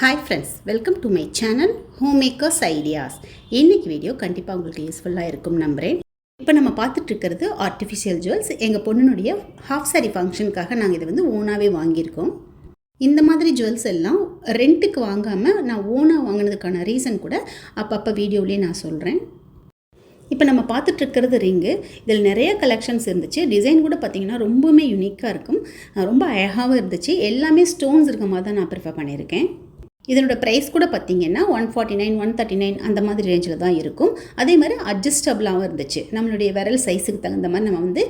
Hi friends welcome to my channel home makers ideas இன்றைக்கி video கண்டிப்பாக உங்களுக்கு யூஸ்ஃபுல்லாக இருக்கும் நம்புகிறேன் இப்போ நம்ம பார்த்துட்டு இருக்கிறது ஆர்டிஃபிஷியல் ஜுவல்ஸ் எங்கள் பொண்ணுனுடைய ஹாஃப் சாரி ஃபங்க்ஷனுக்காக நாங்கள் இதை வந்து ஓனாகவே வாங்கியிருக்கோம். இந்த மாதிரி ஜுவல்ஸ் எல்லாம் ரெண்ட்டுக்கு வாங்காமல் நான் ஓனாக வாங்கினதுக்கான ரீசன் கூட அப்பப்போ வீடியோலேயே நான் சொல்கிறேன் இப்போ நம்ம பார்த்துட்டு இருக்கிறது ரிங்கு இதில் நிறைய கலெக்ஷன்ஸ் இருந்துச்சு. டிசைன் கூட பார்த்தீங்கன்னா ரொம்பவுமே யூனிக்காக இருக்கும். ரொம்ப அழகாகவும் இருந்துச்சு. எல்லாமே ஸ்டோன்ஸ் இருக்க மாதிரி தான் நான் ப்ரிஃபர் பண்ணியிருக்கேன். இதனோட ப்ரைஸ் கூட பார்த்தீங்கன்னா one forty nine one thirty nine அந்த மாதிரி ரேஞ்சில் தான் இருக்கும். அதே மாதிரி அட்ஜஸ்டபுளாகவும் இருந்துச்சு. நம்மளுடைய விரல் சைஸுக்கு தகுந்த மாதிரி நம்ம வந்து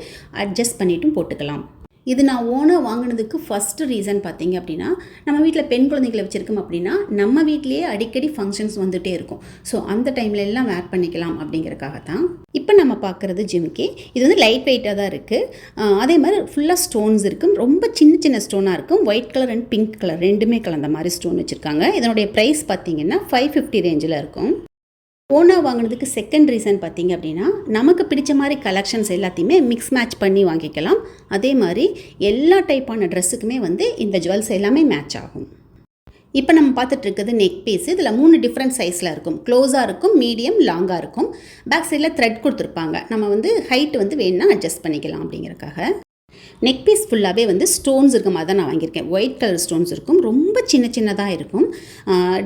அட்ஜஸ்ட் பண்ணிட்டும் போட்டுக்கலாம். இது நான் ஓனாக வாங்கினதுக்கு ஃபஸ்ட்டு ரீசன் பார்த்தீங்க அப்படின்னா நம்ம வீட்டில் பெண் குழந்தைகளை வச்சுருக்கோம் அப்படின்னா நம்ம வீட்லேயே அடிக்கடி ஃபங்க்ஷன்ஸ் வந்துகிட்டே இருக்கும். ஸோ அந்த டைம்ல எல்லாம் வேர் பண்ணிக்கலாம் அப்படிங்கறக்காக தான் இப்போ நம்ம பார்க்குறது ஜிம்கே இது வந்து லைட் வெயிட்டாக தான் இருக்குது அதே மாதிரி ஃபுல்லாக ஸ்டோன்ஸ் இருக்கும். ரொம்ப சின்ன சின்ன ஸ்டோனாக இருக்கும். White colour and pink colour ரெண்டுமே கலந்த மாதிரி ஸ்டோன் வச்சுருக்காங்க. இதனுடைய ப்ரைஸ் பார்த்தீங்கன்னா ஃபைவ் ஃபிஃப்டி ரேஞ்சில் இருக்கும். ஓனாக வாங்கினதுக்கு செகண்ட் ரீசன் பார்த்தீங்க அப்படின்னா நமக்கு பிடிச்ச மாதிரி கலெக்ஷன்ஸ் எல்லாத்தையுமே மிக்ஸ் மேட்ச் பண்ணி வாங்கிக்கலாம். அதே மாதிரி எல்லா டைப்பான ட்ரெஸ்ஸுக்குமே வந்து இந்த ஜுவல்ஸ் எல்லாமே மேட்ச் ஆகும். இப்போ நம்ம பார்த்துட்டு இருக்கிறது நெக் பீஸ் இதில் மூணு டிஃப்ரெண்ட் சைஸில் இருக்கும். க்ளோஸாக இருக்கும் மீடியம் லாங்காக இருக்கும். பேக் சைடில் த்ரெட் கொடுத்துருப்பாங்க. நம்ம வந்து ஹைட் வந்து வேணும்னா அட்ஜஸ்ட் பண்ணிக்கலாம் அப்படிங்கிறக்காக நெக் பீஸ் ஃபுல்லாகவே வந்து ஸ்டோன்ஸ் இருக்க மாதிரி தான் நான் வாங்கியிருக்கேன். ஒயிட் கலர் ஸ்டோன்ஸ் இருக்கும். ரொம்ப சின்ன சின்னதாக இருக்கும்.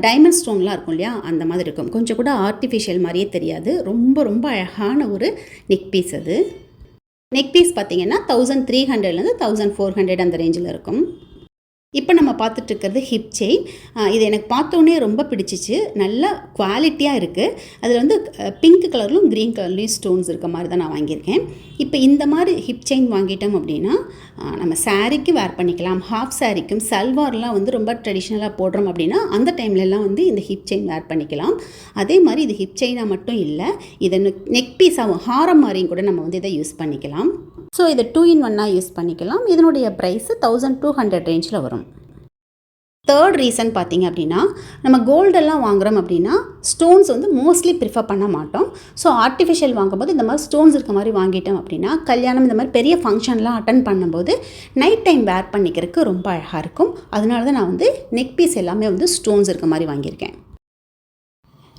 டைமண்ட் ஸ்டோன்லாம் இருக்கும் இல்லையா? அந்த மாதிரி இருக்கும். கொஞ்சம் கூட ஆர்டிஃபிஷியல் மாதிரியே தெரியாது. ரொம்ப ரொம்ப அழகான ஒரு நெக் பீஸ் அது. நெக் பீஸ் பார்த்தீங்கன்னா தௌசண்ட் த்ரீ ஹண்ட்ரட்லேருந்து தௌசண்ட் ஃபோர் ஹண்ட்ரட் அந்த ரேஞ்சில் இருக்கும். இப்போ நம்ம பார்த்துட்டு இருக்கிறது ஹிப் செயின் இது எனக்கு பார்த்தோன்னே ரொம்ப பிடிச்சிச்சு. நல்லா குவாலிட்டியாக இருக்குது அதில் வந்து பிங்க் கலர்லையும் க்ரீன் கலர்லேயும் ஸ்டோன்ஸ் இருக்க மாதிரி தான் நான் வாங்கியிருக்கேன். இப்போ இந்த மாதிரி ஹிப் செயின் வாங்கிட்டோம் அப்படின்னா நம்ம சாரீக்கு வேர் பண்ணிக்கலாம். ஹாஃப் சாரீக்கும் சல்வார்லாம் வந்து ரொம்ப ட்ரெடிஷ்னலாக போடுறோம் அப்படின்னா அந்த டைம்லலாம் வந்து இந்த ஹிப் செயின் வேர் பண்ணிக்கலாம். அதே மாதிரி இது ஹிப் செயினாக மட்டும் இல்லை இதை நெக் பீஸாகவும் ஹாரம் மாதிரியும் கூட நம்ம வந்து இதை யூஸ் பண்ணிக்கலாம். ஸோ இதை டூ இன் ஒன்னாக யூஸ் பண்ணிக்கலாம். இதனுடைய ப்ரைஸு தௌசண்ட் டூ ஹண்ட்ரட் ரேஞ்சில் வரும். தேர்ட் ரீசன் பார்த்தீங்க அப்படின்னா நம்ம கோல்டெல்லாம் வாங்குகிறோம் அப்படின்னா ஸ்டோன்ஸ் வந்து மோஸ்ட்லி ப்ரிஃபர் பண்ண மாட்டோம். ஸோ ஆர்டிஃபிஷியல் வாங்கும்போது இந்த மாதிரி ஸ்டோன்ஸ் இருக்க மாதிரி வாங்கிட்டோம் அப்படின்னா கல்யாணம் இந்த மாதிரி பெரிய ஃபங்க்ஷன்லாம் அட்டன் பண்ணும்போது நைட் டைம் வேர் பண்ணிக்கிறதுக்கு ரொம்ப அழகாக இருக்கும். அதனால தான் நான் வந்து நெக் பீஸ் எல்லாமே வந்து ஸ்டோன்ஸ் இருக்க மாதிரி வாங்கியிருக்கேன்.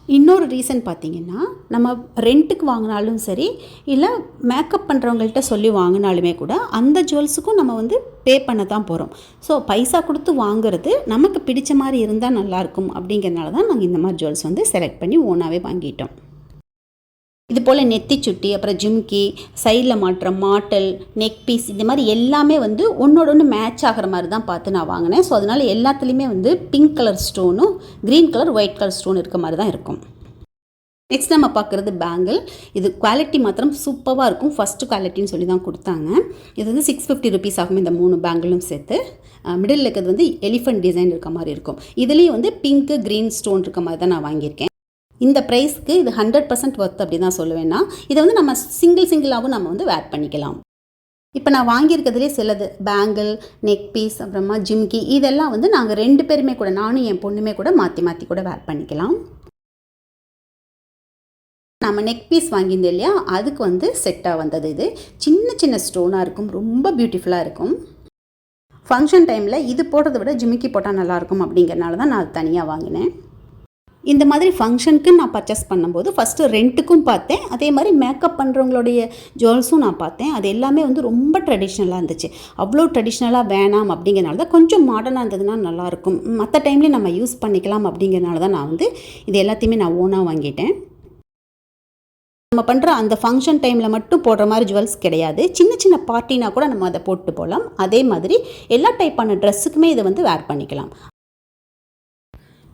இன்னொரு ரீசன் பார்த்தீங்கன்னா நம்ம ரெண்ட்டுக்கு வாங்கினாலும் சரி இல்லை மேக்கப் பண்ணுறவங்கள்ட்ட சொல்லி வாங்கினாலுமே கூட அந்த ஜுவல்ஸுக்கும் நம்ம வந்து பே பண்ண தான் போகிறோம் ஸோ பைசா கொடுத்து வாங்குறது நமக்கு பிடிச்ச மாதிரி இருந்தால் நல்லாயிருக்கும் அப்படிங்கிறனால தான் நாங்கள் இந்த மாதிரி ஜுவல்ஸ் வந்து செலக்ட் பண்ணி ஓனாகவே வாங்கிட்டோம். இது போல் நெத்தி சுட்டி அப்புறம் ஜிம்கி சைடில் மாட்டுற மாட்டல் நெக் பீஸ் இது மாதிரி எல்லாமே வந்து ஒன்றோட ஒன்று மேட்ச் ஆகிற மாதிரி தான் பார்த்து நான் வாங்கினேன். ஸோ அதனால் எல்லாத்துலேயுமே வந்து pink colour ஸ்டோனும் green colour white colour stone இருக்க மாதிரி தான் இருக்கும். நெக்ஸ்ட் நம்ம பார்க்குறது பேங்கிள் இது குவாலிட்டி மாத்திரம் சூப்பராக இருக்கும். ஃபஸ்ட்டு குவாலிட்டின்னு சொல்லி தான் கொடுத்தாங்க. இது வந்து சிக்ஸ் ஃபிஃப்டி ருபீஸ் ஆகும் இந்த மூணு பேங்கிளும் சேர்த்து. மிடில் இருக்கிறது வந்து எலிஃபண்ட் டிசைன் இருக்க மாதிரி இருக்கும். இதுலேயும் வந்து பிங்க்கு க்ரீன் ஸ்டோன் இருக்க மாதிரி தான் நான் வாங்கியிருக்கேன். இந்த ப்ரைஸ்க்கு இது ஹண்ட்ரட் பர்சன்ட் ஒர்த் அப்படி தான் சொல்லுவேன்னா இதை வந்து நம்ம சிங்கிள் சிங்கிளாகவும் நம்ம வந்து வேட் பண்ணிக்கலாம். இப்போ நான் வாங்கியிருக்கிறதுலே சிலது பேங்கிள் நெக் பீஸ் அப்புறமா ஜிம்கி இதெல்லாம் வந்து நாங்கள் ரெண்டு பேருமே கூட நானும் என் பொண்ணுமே கூட மாற்றி மாற்றி கூட வேர் பண்ணிக்கலாம். நம்ம நெக் பீஸ் வாங்கியிருந்தோம் இல்லையா அதுக்கு வந்து செட்டாக வந்தது இது. சின்ன சின்ன ஸ்டோனாக இருக்கும் ரொம்ப பியூட்டிஃபுல்லாக இருக்கும். ஃபங்க்ஷன் டைமில் இது போடுறத விட ஜிமிக்கி போட்டால் நல்லாயிருக்கும் அப்படிங்கிறனால தான் நான் அது தனியாக வாங்கினேன். இந்த மாதிரி ஃபங்க்ஷனுக்கு நான் பர்ச்சேஸ் பண்ணும்போது ஃபஸ்ட்டு ரெண்ட்டுக்கும் பார்த்தேன். அதே மாதிரி மேக்கப் பண்ணுறவங்களுடைய ஜுவல்ஸும் நான் பார்த்தேன். அது எல்லாமே வந்து ரொம்ப ட்ரெடிஷ்னலாக இருந்துச்சு. அவ்வளோ ட்ரெடிஷ்னலாக வேணாம் அப்படிங்கிறனால தான் கொஞ்சம் மாடர்னாக இருந்ததுன்னா நல்லாயிருக்கும். மற்ற டைம்லேயும் நம்ம யூஸ் பண்ணிக்கலாம் அப்படிங்கிறனால தான் நான் வந்து இது எல்லாத்தையுமே நான் ஓனாக வாங்கிட்டேன். நம்ம பண்ணுற அந்த ஃபங்க்ஷன் டைமில் மட்டும் போடுற மாதிரி ஜுவல்ஸ் கிடையாது. சின்ன சின்ன பார்ட்டினா கூட நம்ம அதை போட்டு போகலாம் அதே மாதிரி எல்லா டைப்பான ட்ரெஸ்ஸுக்குமே இதை வந்து வேர் பண்ணிக்கலாம்.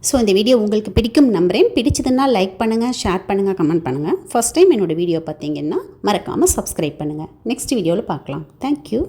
ஸோ இந்த வீடியோ உங்களுக்கு பிடிக்கும் நம்புகிறேன் பிடிச்சதுன்னா லைக் பண்ணுங்கள் ஷேர் பண்ணுங்கள் கமெண்ட் பண்ணுங்கள் ஃபஸ்ட் டைம் என்னோடய வீடியோ பார்த்தீங்கன்னா மறக்காமல் சப்ஸ்கிரைப் பண்ணுங்கள் நெக்ஸ்ட் வீடியோவில் பார்க்கலாம். தேங்க்யூ